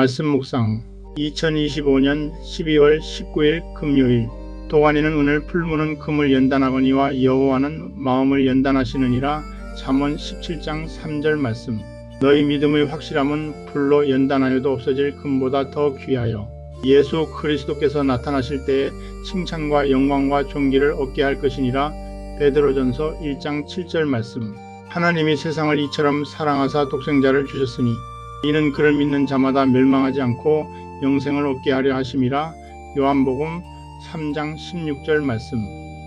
말씀 묵상. 2025년 12월 19일 금요일. 도가니는 은을 풀무는 금을 연단하거니와 여호와는 마음을 연단하시느니라. 잠언 17장 3절 말씀. 너희 믿음의 확실함은 풀로 연단하여도 없어질 금보다 더 귀하여. 예수 그리스도께서 나타나실 때에 칭찬과 영광과 존귀를 얻게 할 것이니라. 베드로전서 1장 7절 말씀. 하나님이 세상을 이처럼 사랑하사 독생자를 주셨으니 이는 그를 믿는 자마다 멸망하지 않고 영생을 얻게 하려 하심이라 요한복음 3장 16절 말씀.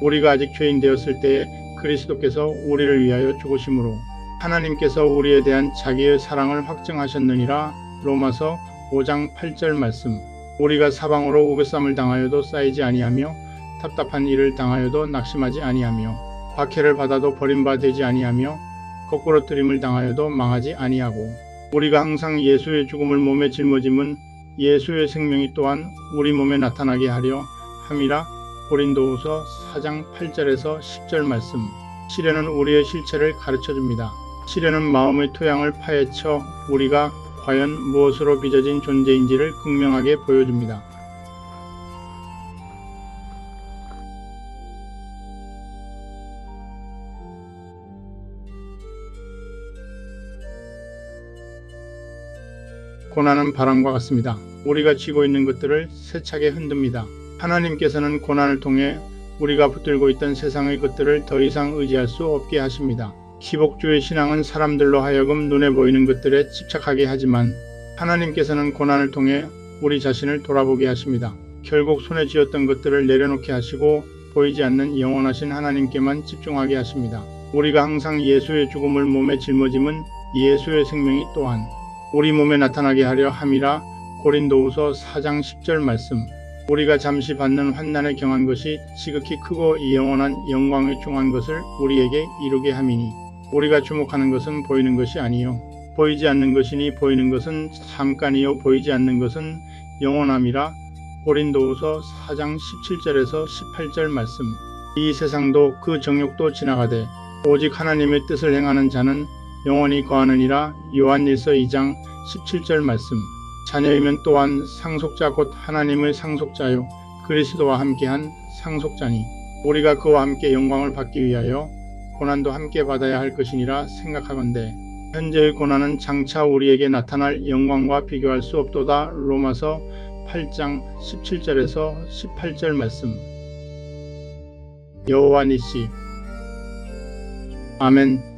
우리가 아직 죄인 되었을 때에 그리스도께서 우리를 위하여 죽으심으로 하나님께서 우리에 대한 자기의 사랑을 확증하셨느니라. 로마서 5장 8절 말씀. 우리가 사방으로 우겨쌈을 당하여도 쌓이지 아니하며 답답한 일을 당하여도 낙심하지 아니하며 박해를 받아도 버림바 되지 아니하며 거꾸로 뜨림을 당하여도 망하지 아니하고 우리가 항상 예수의 죽음을 몸에 짊어짐은 예수의 생명이 또한 우리 몸에 나타나게 하려 함이라 고린도후서 4장 8절에서 10절 말씀 시련은 우리의 실체를 가르쳐 줍니다. 시련은 마음의 토양을 파헤쳐 우리가 과연 무엇으로 빚어진 존재인지를 극명하게 보여줍니다. 고난은 바람과 같습니다. 우리가 쥐고 있는 것들을 세차게 흔듭니다. 하나님께서는 고난을 통해 우리가 붙들고 있던 세상의 것들을 더 이상 의지할 수 없게 하십니다. 기복주의 신앙은 사람들로 하여금 눈에 보이는 것들에 집착하게 하지만 하나님께서는 고난을 통해 우리 자신을 돌아보게 하십니다. 결국 손에 쥐었던 것들을 내려놓게 하시고 보이지 않는 영원하신 하나님께만 집중하게 하십니다. 우리가 항상 예수의 죽음을 몸에 짊어짐은 예수의 생명이 또한 우리 몸에 나타나게 하려 함이라 고린도후서 4장 10절 말씀. 우리가 잠시 받는 환난에 경한 것이 지극히 크고 영원한 영광에 중한 것을 우리에게 이루게 함이니 우리가 주목하는 것은 보이는 것이 아니요. 보이지 않는 것이니 보이는 것은 잠깐이요. 보이지 않는 것은 영원함이라. 고린도후서 4장 17절에서 18절 말씀. 이 세상도 그 정욕도 지나가되 오직 하나님의 뜻을 행하는 자는 영원히 거하느니라. 요한일서 2장 17절 말씀. 자녀이면 또한 상속자 곧 하나님의 상속자요. 그리스도와 함께한 상속자니. 우리가 그와 함께 영광을 받기 위하여 고난도 함께 받아야 할 것이니라 생각하건대. 현재의 고난은 장차 우리에게 나타날 영광과 비교할 수 없도다. 로마서 8장 17절에서 18절 말씀. 여호와 니시. 아멘